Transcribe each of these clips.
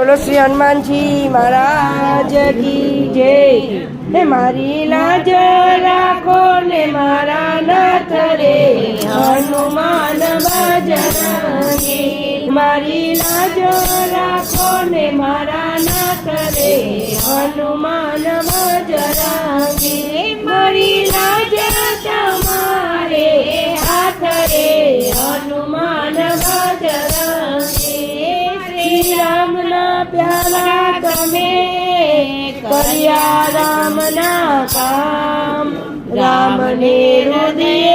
બોલો શ્રી હનુમાનજી મહારાજ કી જય. હે મારી લાજ રાખો ને મારા નાથ રે. હનુમાન બજરંગી મારી લાજ રાખો ને મારા નાથ રે. હનુમાન બજરંગી મારી લાજ તમારે હાથ રે. હનુમાન બજરંગી તમે કર્યા રામના કામ. રામને હૃદયે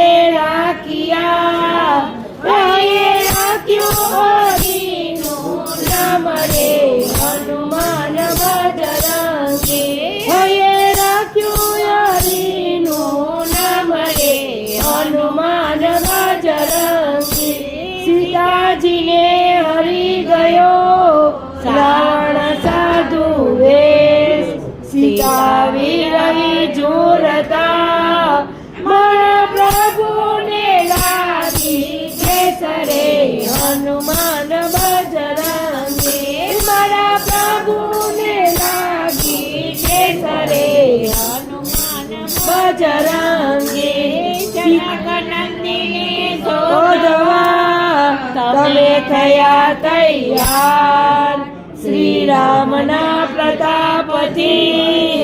થયા તૈયાર. શ્રી રામના પ્રતાપથી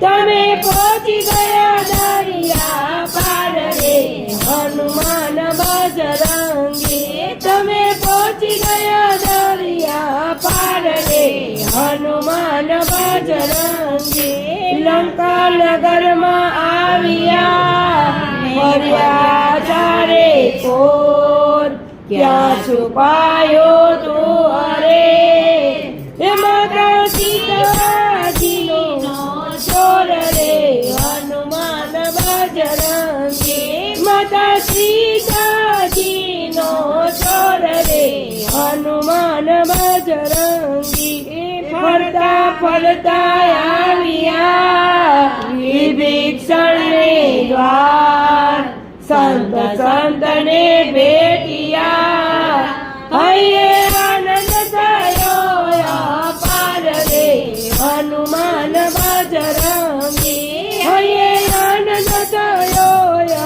તમે પહોંચી ગયા દરિયા પાર રે. હનુમાન બજરંગી, તમે પહોંચી ગયા દરિયા પાર રે. હનુમાન બજરંગી, લંકા નગરમાં આવ્યા. ફર્યા ચારે કોર ક્યાં છુપાયો તું અરે? હે માતા સીતાજીનો ચોર રે, હનુમાન બજરંગી. માતા સીતાજીનો ચોર રે, હનુમાન બજરંગી. ફરતા ફરતા આવ્યા. વિભીષણને દ્વાર. સંત સંતને ભેટિયા હૈયે આનંદ થયો અપાર રે હનુમાન બજરંગી. હૈયે આનંદ થયો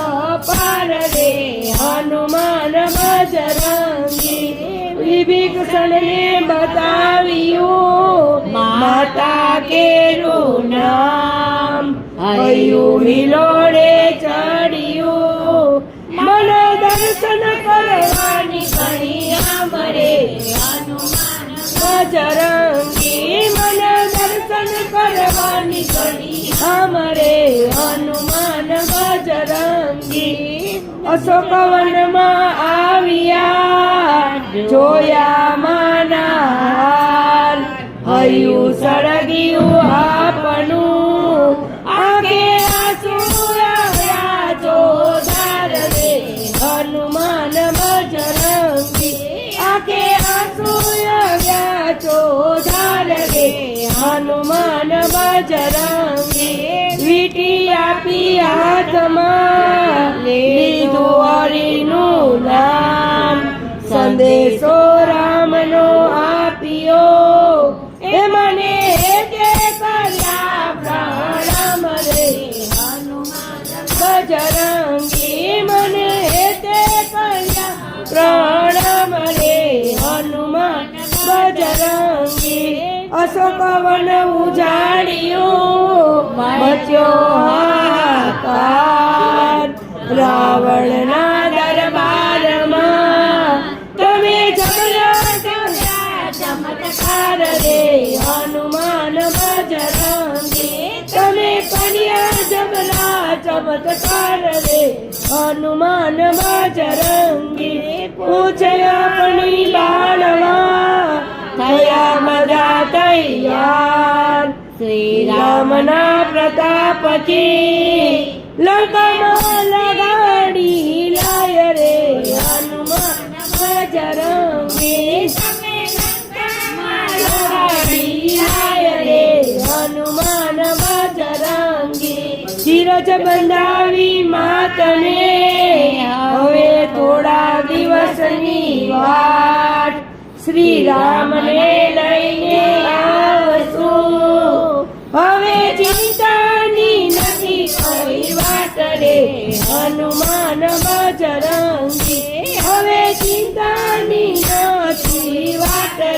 અપાર રે હનુમાન બજરંગી. વિભીષણને બતાવ્યું, માતા કેરું નામ, હૈયું હિલોડે ચડ્યું બજરંગી મન દર્શન કરવાની ઘડી. અમારે હનુમાન બજરંગી. અશોકવનમાં આવ્યા જોયા માના હૈયું સળગ્યું હાથમાં લીધું હરિનું નામ સંદેશો રામનો આપ્યો. એ મને બજરંગી મને તે કર્યા પ્રણામ રે. હનુમાન બજરંગી અશોકવન ઉજાડ્યું. બચ્યો હાહાકાર તમે કર્યા જમલા ચમત્કાર રે હનુમાન બજરંગી પૂછે આપણી બાળમાં થયા બધા તૈયાર શ્રી રામના પ્રતાપથી લંકામાં લગાડી લાય રે વ્રજ બંધાવી માતને. હવે થોડા દિવસની વાત શ્રી રામને લઈને આવશો. હવે ચિંતાની નથી કોઈ વાત રે હનુમાન બજર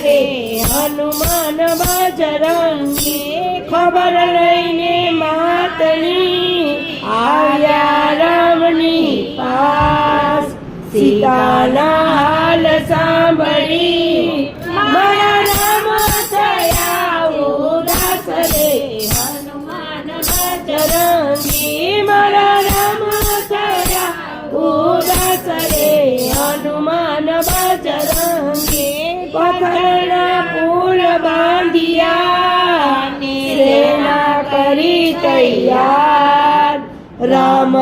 રે હનુમાન બજરંગી ખબર લઈને માતની આવ્યા રામની પાસ. સીતાના હાલ સાંભળી. મારા રામ થયા ઉદાસ રે. હનુમાન બજરંગી મારા રામ થયા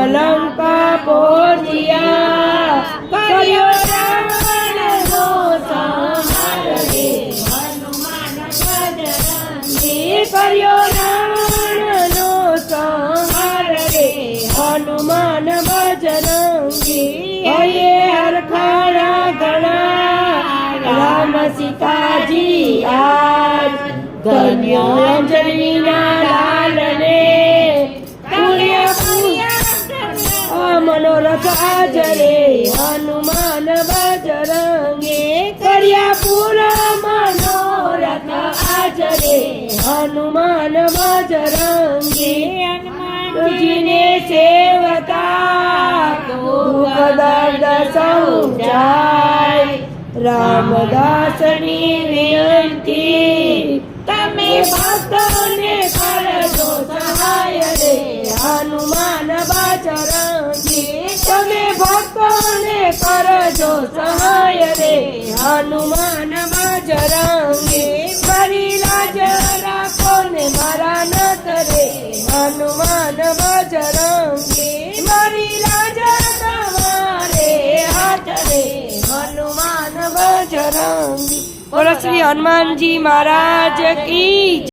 લંકા પહોંચ્યા કર્યો રાવણનો સંહાર રે હનુમાન બજરંગી કર્યો રાવણનો સંહાર રે હનુમાન બજરંગી હયે હરખાણા ઘણા રામ સીતાજી આજ ધન્ય અંજલીના પુણ્ય મનોરથ આજરે હનુમાન બજરંગે કર્યા પૂરા મનોરથ આજરે હનુમાન બજરંગે હનુમાનજીને સેવતા દુઃખ દર્દ સૌ જાય રામદાસની વિનંતી તમે ભક્તોને કરજો કરજો સહાય રે. હનુમાન બજરંગી ફરી લાજ રાખો ને મારા નત રે. હનુમાન બજરંગી મારી લાજ તમારે હાથ રે. હનુમાન બજરંગી બોલો શ્રી હનુમાનજી મહારાજ કી.